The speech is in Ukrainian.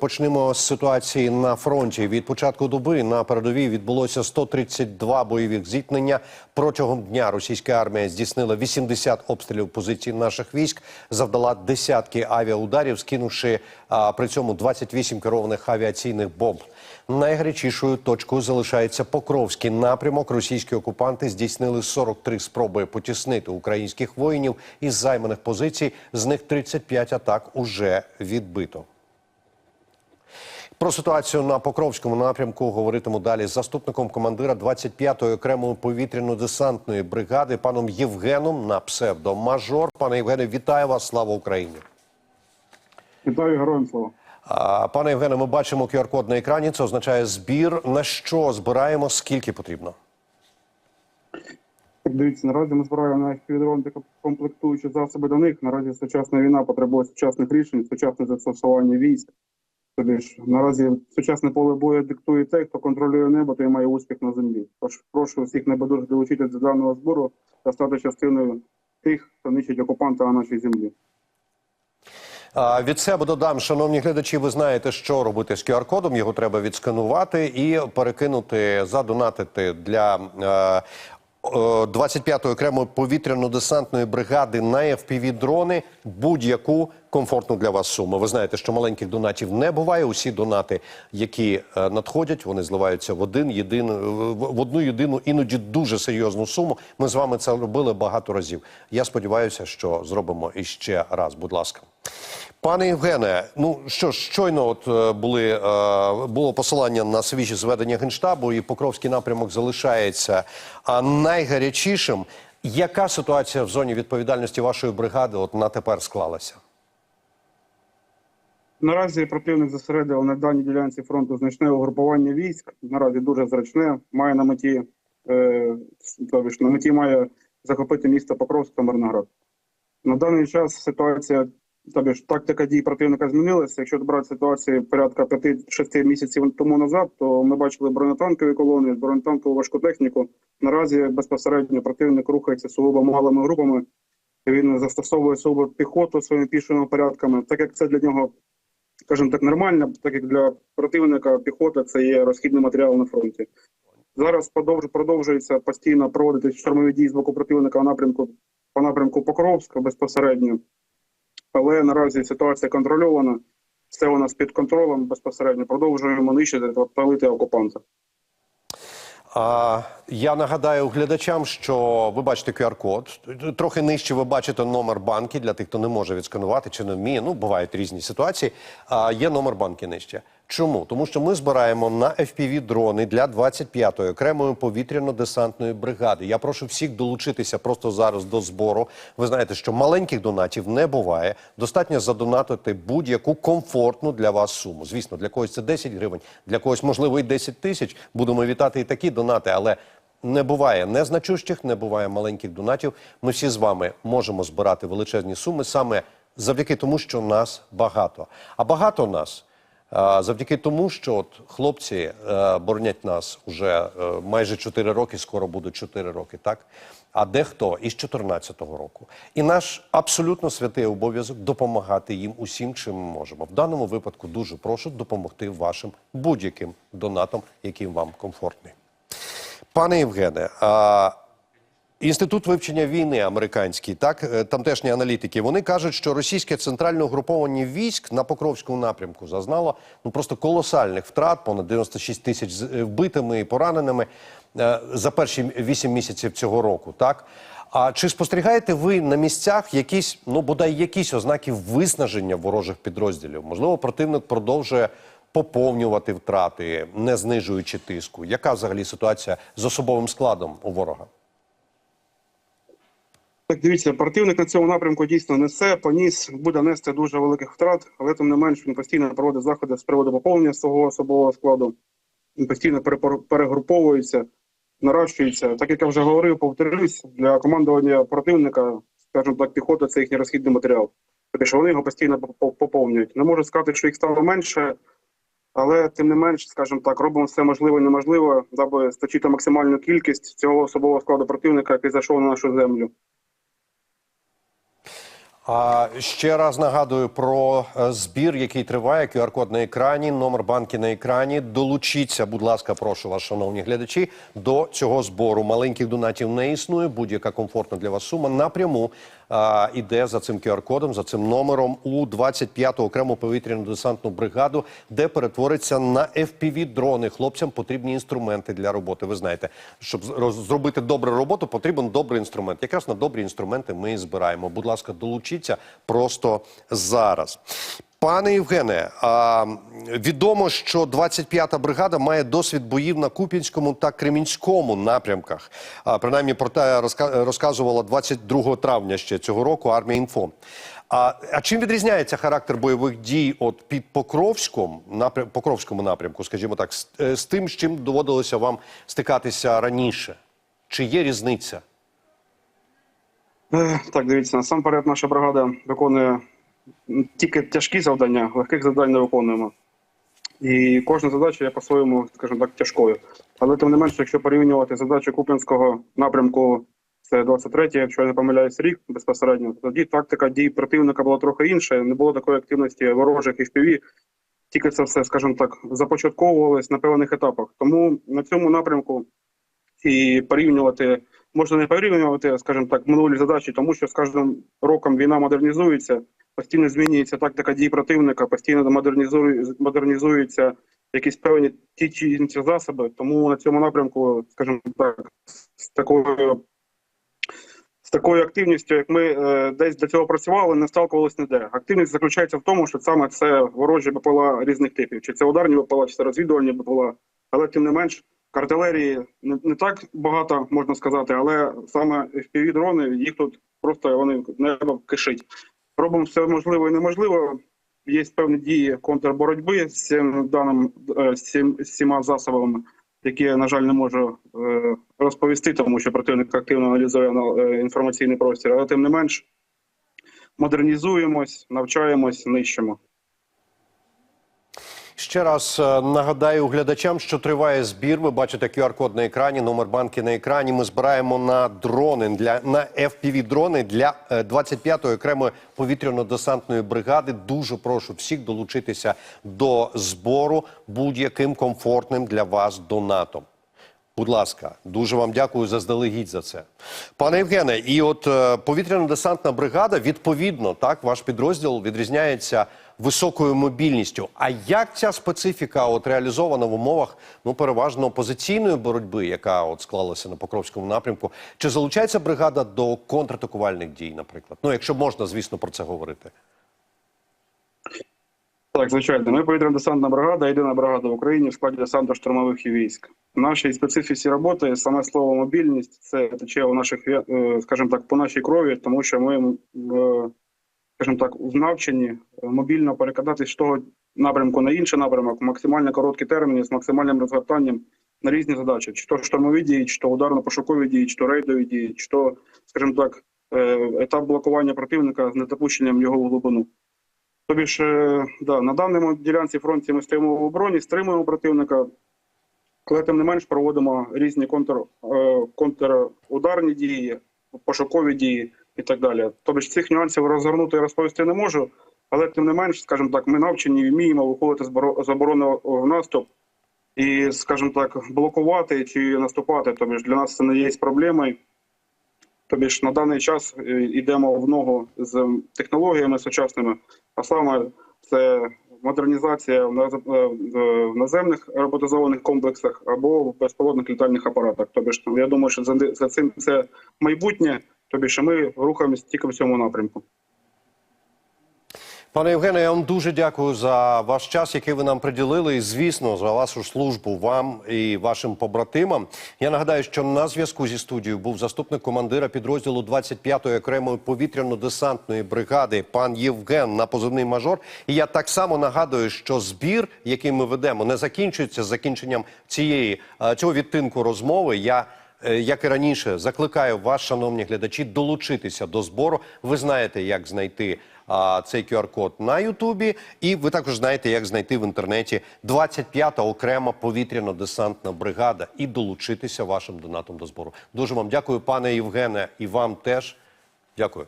Почнемо з ситуації на фронті. Від початку доби на передовій відбулося 132 бойових зіткнення. Протягом дня російська армія здійснила 80 обстрілів позицій наших військ, завдала десятки авіаударів, скинувши а, при цьому 28 керованих авіаційних бомб. Найгарячішою точкою залишається Покровський напрямок. Російські окупанти здійснили 43 спроби потіснити українських воїнів із займаних позицій. З них 35 атак уже відбито. Про ситуацію на Покровському напрямку говоритиму далі з заступником командира 25-ї окремої повітряно-десантної бригади паном Євгеном на псевдо Мажор. Пане Євгене, вітаю вас! Слава Україні! Вітаю героям слава. Пане Євгене, ми бачимо QR-код на екрані. Це означає збір. На що збираємо? Скільки потрібно? Дивіться, наразі ми збираємо на FPV-дрон комплектуючі засоби до них. Наразі сучасна війна потребує сучасних рішень, сучасне застосування військ. Тобі ж наразі сучасне поле бою диктує те, хто контролює небо, той має успіх на землі. Тож прошу всіх небайдужих долучитися до даного збору та стати частиною тих, хто нищить окупанта на нашій землі. Від себе додам, шановні глядачі, ви знаєте, що робити з QR-кодом. Його треба відсканувати і перекинути, задонатити для е, е, 25-ї окремої повітряно-десантної бригади на FPV-дрони будь-яку комфортну для вас суму. Ви знаєте, що маленьких донатів не буває. Усі донати, які е, надходять, вони зливаються в один єдин в в одну єдину, іноді дуже серйозну суму. Ми з вами це робили багато разів. Я сподіваюся, що зробимо іще раз. Будь ласка. Пане Євгене, ну що ж, щойно от е, були е, було посилання на свіжі зведення генштабу, і Покровський напрямок залишається а найгарячішим. Яка ситуація в зоні відповідальності вашої бригади от на тепер склалася? Наразі противник зосередив на даній ділянці фронту значне угрупування військ. Наразі дуже зручне. Має на меті е, на меті має захопити місто Покровськ та Мирноград. На даний час ситуація, тобі ж тактика дій противника змінилася. Якщо брати ситуацію порядка 5-6 місяців тому назад, то ми бачили бронетанкові колони, бронетанкову важку техніку. Наразі безпосередньо противник рухається сугубо малими групами. Він застосовує сугубо піхоту своїми пішими порядками, так як це для нього скажімо так, нормально, так як для противника піхота це є розхідний матеріал на фронті. Зараз продовжується постійно проводити штурмові дії з боку противника в напрямку по напрямку Покровська безпосередньо. Але наразі ситуація контрольована, все у нас під контролем безпосередньо. Продовжуємо нищити та палити окупанта. А, я нагадаю глядачам, що ви бачите QR-код. Трохи нижче ви бачите номер банки для тих, хто не може відсканувати чи не вміє. Ну, бувають різні ситуації. А є номер банки нижче. Чому? Тому що ми збираємо на FPV дрони для 25-ї окремої повітряно-десантної бригади. Я прошу всіх долучитися просто зараз до збору. Ви знаєте, що маленьких донатів не буває. Достатньо задонатити будь-яку комфортну для вас суму. Звісно, для когось це 10 гривень, для когось можливо і 10 тисяч. Будемо вітати і такі донати, але. Не буває незначущих, не буває маленьких донатів. Ми всі з вами можемо збирати величезні суми саме завдяки тому, що нас багато. А багато нас завдяки тому, що от хлопці е, боронять нас уже е, майже 4 роки, скоро будуть 4 роки, так? А дехто із 2014 року. І наш абсолютно святий обов'язок допомагати їм усім, чим ми можемо. В даному випадку дуже прошу допомогти вашим будь-яким донатом, яким вам комфортний. Пане Євгене, а, інститут вивчення війни американський, так е, тамтешні аналітики, вони кажуть, що російське центральне угруповання військ на Покровському напрямку зазнало ну просто колосальних втрат, понад 96 тисяч е, вбитими і пораненими е, за перші вісім місяців цього року. Так а чи спостерігаєте ви на місцях якісь, ну бодай якісь ознаки виснаження ворожих підрозділів? Можливо, противник продовжує поповнювати втрати, не знижуючи тиску. Яка взагалі ситуація з особовим складом у ворога? Так, дивіться, противник на цьому напрямку дійсно несе, поніс, буде нести дуже великих втрат, але тим не менш він постійно проводить заходи з приводу поповнення свого особового складу. Він постійно перегруповується, наращується. Так як я вже говорив, повторюсь, для командування противника, скажімо так, піхота це їхній розхідний матеріал. Тобто, що вони його постійно поповнюють. Не можу сказати, що їх стало менше, але тим не менш, скажімо так, робимо все можливе і неможливе, аби стачити максимальну кількість цього особового складу противника, який зайшов на нашу землю. А ще раз нагадую про е, збір, який триває. QR-код на екрані, номер банки на екрані. Долучіться, будь ласка, прошу вас, шановні глядачі, до цього збору. Маленьких донатів не існує. Будь-яка комфортна для вас сума напряму іде за цим QR-кодом, за цим номером у 25-ту окрему повітряну десантну бригаду, де перетвориться на fpv дрони. Хлопцям потрібні інструменти для роботи. Ви знаєте, щоб зробити добру роботу, потрібен добрий інструмент. Якраз на добрі інструменти ми і збираємо. Будь ласка, долучіться просто зараз. Пане Євгене, відомо, що 25-та бригада має досвід боїв на Куп'янському та Кремінському напрямках. Принаймні про те розказувала 22 травня ще цього року армія інфо. А, чим відрізняється характер бойових дій от під Покровськом, напрям, Покровському напрямку, скажімо так, з, е, з тим, з чим доводилося вам стикатися раніше? Чи є різниця? Е, Так, дивіться, насамперед наша бригада виконує тільки тяжкі завдання, легких завдань не виконуємо. І кожна задача є по-своєму, скажімо так, тяжкою. Але тим не менше, якщо порівнювати задачі Куп'янського напрямку, це 23-й, якщо я не помиляюсь, рік безпосередньо, тоді тактика дій противника була трохи інша, не було такої активності ворожих і впіві. Тільки це все, скажімо так, започатковувалось на певних етапах. Тому на цьому напрямку і порівнювати можна не порівнювати, скажімо так, минулі задачі, тому що з кожним роком війна модернізується, постійно змінюється тактика дій противника, постійно модернізує, модернізуються якісь певні ті чи інші засоби. Тому на цьому напрямку, скажімо так, з такою. З такою активністю, як ми е, десь до цього працювали, не сталкувалися ніде. Активність заключається в тому, що саме це ворожі БПЛА різних типів, чи це ударні БПЛА, чи це розвідувальні БПЛА. Але тим не менш, артилерії не, не так багато можна сказати, але саме fpv дрони їх тут просто вони небо кишить. Робимо все можливе і неможливе. Є певні дії контрборотьби з цим даним е, з цими засобами, які я, на жаль, не можу е, розповісти, тому що противник активно аналізує е, інформаційний простір. Але тим не менш модернізуємось, навчаємось, нищимо. Ще раз е, нагадаю глядачам, що триває збір. Ви бачите QR-код на екрані, номер банки на екрані. Ми збираємо на дрони для на fpv дрони для е, 25-ї окремої повітряно-десантної бригади. Дуже прошу всіх долучитися до збору будь-яким комфортним для вас донатом. Будь ласка, дуже вам дякую заздалегідь за це. Пане Євгене, і от е, повітряно-десантна бригада, відповідно, так, ваш підрозділ відрізняється високою мобільністю. А як ця специфіка от реалізована в умовах ну переважно опозиційної боротьби, яка от склалася на Покровському напрямку? Чи залучається бригада до контратакувальних дій, наприклад? Ну, якщо можна, звісно, про це говорити. Так, звичайно, ми повітряно-десантна бригада, єдина бригада в Україні в складі десанту штурмових військ. Нашій специфіці роботи саме слово мобільність це тече у наших, е, скажімо так, по нашій крові, тому що ми, е, скажімо так, в навчанні е, мобільно перекладатись з того напрямку на інший напрямок, максимально короткі терміни з максимальним розгортанням на різні задачі, чи то штурмові дії, чи то ударно-пошукові дії, чи то рейдові дії, чи то, скажімо так, е, етап блокування противника з недопущенням його в глибину. Тобі ж, е, да, на даному ділянці фронті ми стоїмо в обороні, стримуємо противника, але тим не менш проводимо різні контр, контрударні дії, пошукові дії і так далі. Тобто цих нюансів розгорнути і розповісти не можу, але тим не менш, скажімо так, ми навчені вміємо виходити з боро- оборони в наступ і, скажімо так, блокувати чи наступати. Тобто для нас це не є проблемою. Тобі ж на даний час е, йдемо в ногу з технологіями сучасними, а саме це модернізація в е, наземних роботизованих комплексах або в безпілотних літальних апаратах. Тобі ж я думаю, що за цим це майбутнє. Тобі що ми рухаємося тільки в цьому напрямку. Пане Євгене, я вам дуже дякую за ваш час, який ви нам приділили, і звісно, за вашу службу вам і вашим побратимам. Я нагадаю, що на зв'язку зі студією був заступник командира підрозділу 25-ї окремої повітряно-десантної бригади, пан Євген на позивний мажор. І я так само нагадую, що збір, який ми ведемо, не закінчується з закінченням цієї е, цього відтинку розмови. Я Як і раніше, закликаю вас, шановні глядачі, долучитися до збору. Ви знаєте, як знайти а, цей QR-код на Ютубі, і ви також знаєте, як знайти в інтернеті 25-та окрема повітряно-десантна бригада і долучитися вашим донатом до збору. Дуже вам дякую, пане Євгене, і вам теж. Дякую.